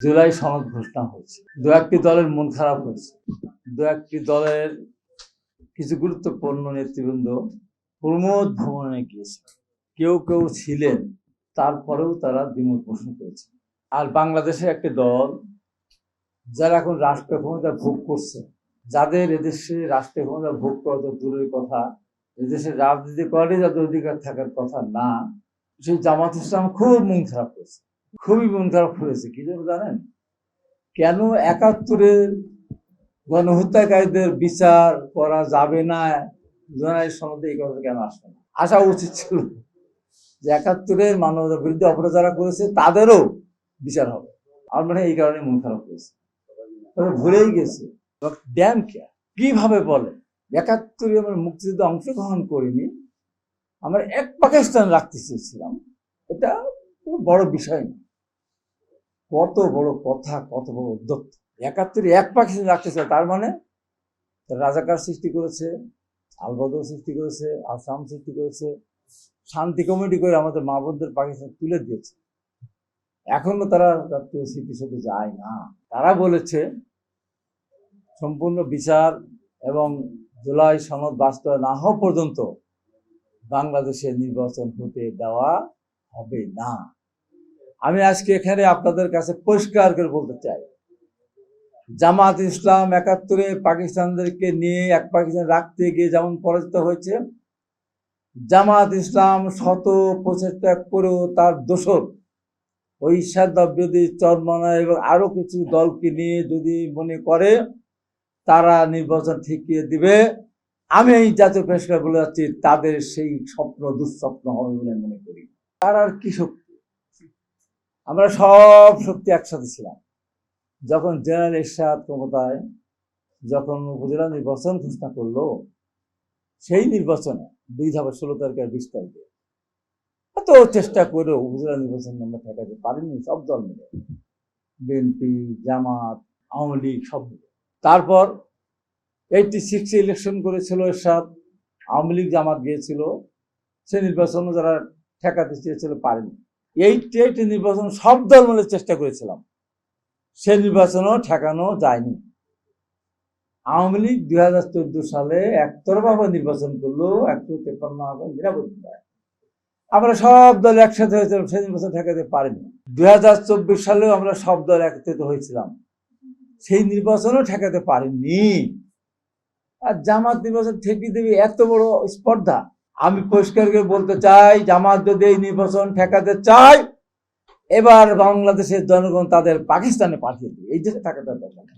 জুলাই সনদ ঘোষণা হয়েছে। দু একটি দলের মন খারাপ হয়েছে। দু একটি দলের কিছু গুরুত্বপূর্ণ নেতৃবৃন্দ প্রমোদ ভ্রমণে গিয়েছে। কেউ কেউ ছিলেন, তারপরেও তারা দ্বিমত পোষণ করেছে। আর বাংলাদেশে একটি দল যারা এখন রাষ্ট্রীয় ক্ষমতা ভোগ করছে, যাদের এদেশে রাষ্ট্রীয় ক্ষমতা ভোগ করা তো দূরের কথা এদেশে রাজনীতি করে যাদের অধিকার থাকার কথা না, সেই জামাত ইসলাম খুব মন খারাপ করেছে। খুবই মন খারাপ করেছে কি জন্য জানেন? কেন একাত্তরের গণহত্যাকারীদের বিচার করা যাবে না? জুলাই সনদে এই কথা কেন আসবে না? আসা উচিত ছিল যে একাত্তরের মানবতার বিরুদ্ধে অপরাধ যারা করেছে, তাদেরও বিচার হবে। আমার মনে এই কারণে মন খারাপ হয়েছে। তবে ভুলেই গেছে। ড্যাম কে কীভাবে বলে? একাত্তরে আমরা মুক্তিযুদ্ধে অংশগ্রহণ করিনি। আমরা এক পাকিস্তান রাখতে চেয়েছিলাম। এটা বড় বিষয় না। কত বড় কথা, কত বড় উদ্যোগ। একাত্তরে এক পাকিস্তান রাখতে চায়, তার মানে রাজাকার সৃষ্টি করেছে আলবদল সৃষ্টি করেছে, আসাম সৃষ্টি করেছে, শান্তি কমিটি করে আমাদের মা বোনদের পাকিস্তান তুলে দিয়েছে। এখনও তারা জাতীয় স্মৃতিসৌধ যায় না। তারা বলেছে, সম্পূর্ণ বিচার এবং জুলাই সনদ বাস্তবায়ন না হওয়া পর্যন্ত বাংলাদেশে নির্বাচন হতে দেওয়া হবে না। আমি আজকে এখানে আপনাদের কাছে পরিষ্কার করে বলতে চাই। জামাত ইসলাম একাত্তরে পাকিস্তানদেরকে নিয়ে এক পাকিস্তান রাখতে গিয়ে যেমন পরাজিত হয়েছে, জামাত ইসলাম শত প্রচেষ্টা করেও তার দোষর। ওই সাদ্দাব্যদী চরমনা এবং আরও কিছু দলকে নিয়ে যদি মনে করে, তারা নির্বাচন ঠিকিয়ে দিবে। আমি এই জাতীয় পরিষ্কার বলে যাচ্ছি, তাদের সেই স্বপ্ন, দুঃস্বপ্ন হবে বলে মনে করি। তার আর কি শক্তি? আমরা সব শক্তি একসাথে ছিলাম। যখন জেনারেল এরশাদ ক্ষমতায়, যখন উপজেলা নির্বাচন ঘোষণা করল, সেই নির্বাচনে, দুই ধাপে ষোলো তারিখ আর বিশ তারিখে, এত চেষ্টা করেও উপজেলা নির্বাচন আমরা ঠেকাতে পারিনি, সব দল মিলে। বিএনপি, জামাত, আওয়ামী লীগ, সব মিলে। তারপর এইটি সিক্স ইলেকশন করেছিল এরশাদ, আওয়ামী লীগ, জামাত গিয়েছিল সে নির্বাচনও যারা ঠেকাতে চেয়েছিল পারেনি। এইটি এইটি নির্বাচন সব দল চেষ্টা করেছিলাম। সে নির্বাচনও ঠেকানো যায়নি। আওয়ামী লীগ দুই হাজার চোদ্দ সালে একতরফাভাবে নির্বাচন করল, একশো তেপান্ন হাজার নিরাপত্তায় আমরা সব দল একসাথে হয়েছিলাম সেই নির্বাচন ঠেকাতে পারিনি। দুই হাজার চব্বিশ সালেও আমরা সব দল একত্রিত হয়েছিলাম। সেই নির্বাচনও ঠেকাতে পারিনি। আর জামাত নির্বাচন ঠেকিয়ে দেবে এত বড় স্পর্ধা। আমি পরিষ্কার করে বলতে চাই, জামাত যদি এই নির্বাচন ঠেকাতে চাই এবার বাংলাদেশের জনগণ তাদের পাকিস্তানে পাঠিয়ে দেবে এই দেশে থাকাটা দরকার।